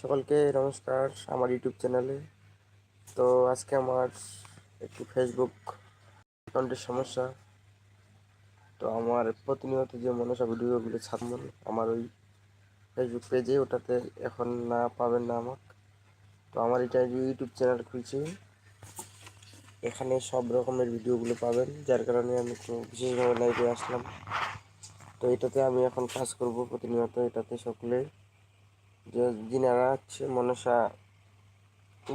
সকলকে নমস্কার আমার ইউটিউব চ্যানেলে। তো আজকে আমার একটু ফেসবুক অ্যাকাউন্টের সমস্যা। তো আমার প্রতিনিয়ত যে মনসা ভিডিওগুলো ছাড়বেন আমার ওই ফেসবুক পেজে ওটাতে এখন না পাবেন না আমাকে। তো আমার এটা ইউটিউব চ্যানেল খুলছি। এখানে সব রকমের ভিডিওগুলো পাবেন, যার কারণে আমি বিশেষভাবে লাইভে আসলাম। তো এটাতে আমি এখন কাজ করব প্রতিনিয়ত, এটাতে সকলে। যে যিনারা হচ্ছে মনসা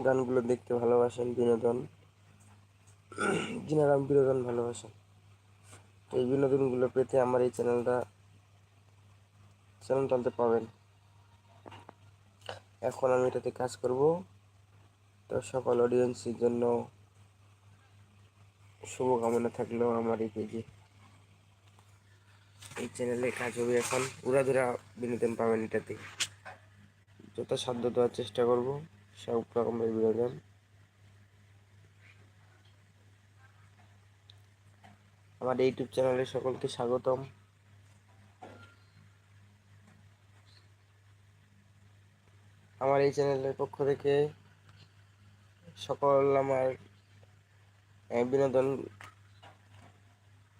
গানগুলো দেখতে ভালোবাসেন, বিনোদন। যিনারা বিনোদন ভালোবাসেন, এই বিনোদনগুলো পেতে আমার এই চ্যানেলটা চ্যানেলটাতে পাবেন। এখন আমি এটাতে কাজ করব। তো সকল অডিয়েন্সের জন্য শুভকামনা থাকলেও আমার এই পেজে। এই চ্যানেলে কাজ হবে এখন। উড়াধুরা বিনোদন পাবেন এটাতে। যথাসাধ্য দেওয়ার চেষ্টা করব। সব রকমের বিনোদন। আমার ইউটিউব চ্যানেলে সকলকে স্বাগতম। আমার এই চ্যানেলের পক্ষ থেকে সকল আমার বিনোদন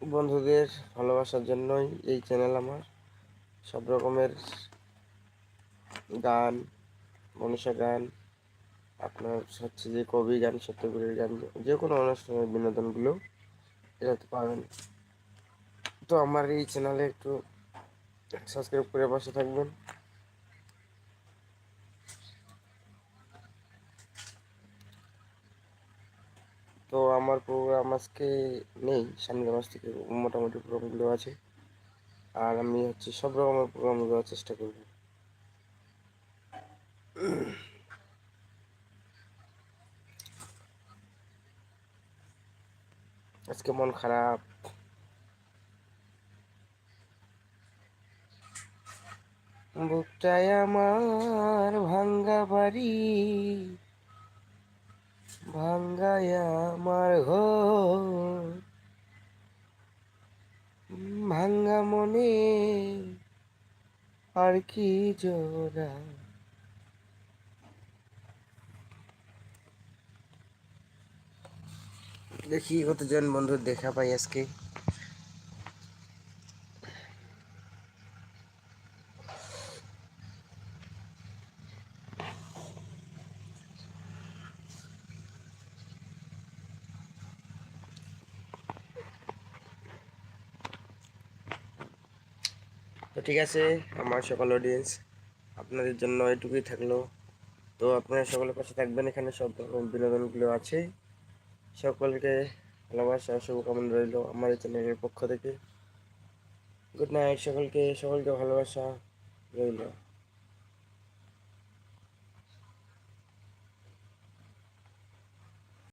বন্ধুদের ভালোবাসার জন্যই এই চ্যানেল আমার। সব রকমের গান, মনীষা গান, আপনার হচ্ছে যে কবি গান সত্যগুলির গান, যে কোনো অনুষ্ঠানের বিনোদনগুলো এটাতে পাবেন তো আমার এই চ্যানেলে একটু সাবস্ক্রাইব করে পাশে থাকবেন। তো আমার প্রোগ্রাম আজকে নেই সামনের মাস থেকে মোটামুটি প্রোগ্রামগুলো আছে। আর আমি হচ্ছে সব রকমের প্রোগ্রাম দেওয়ার চেষ্টা করব। আজকে মন খারাপ বুকটায় আমার ভাঙ্গা বাড়ি ভাঙ্গায় আমার ঘর ভাঙ্গা মনে আর কি জোড়া দেখি কতজন বন্ধুর দেখা পাই আজকে। তো ঠিক আছে, আমার সকল অডিয়েন্স আপনাদের জন্য এটুকুই থাকল। তো আপনারা সকলের পাশে থাকবেন, এখানে সব রকম বিনোদনগুলো আছে। সকলকে ভালোবাসা, শুভকামনা রইল আমার এই চ্যানেলের পক্ষ থেকে। গুড নাইট সকলকে সকলকে ভালোবাসা রইল।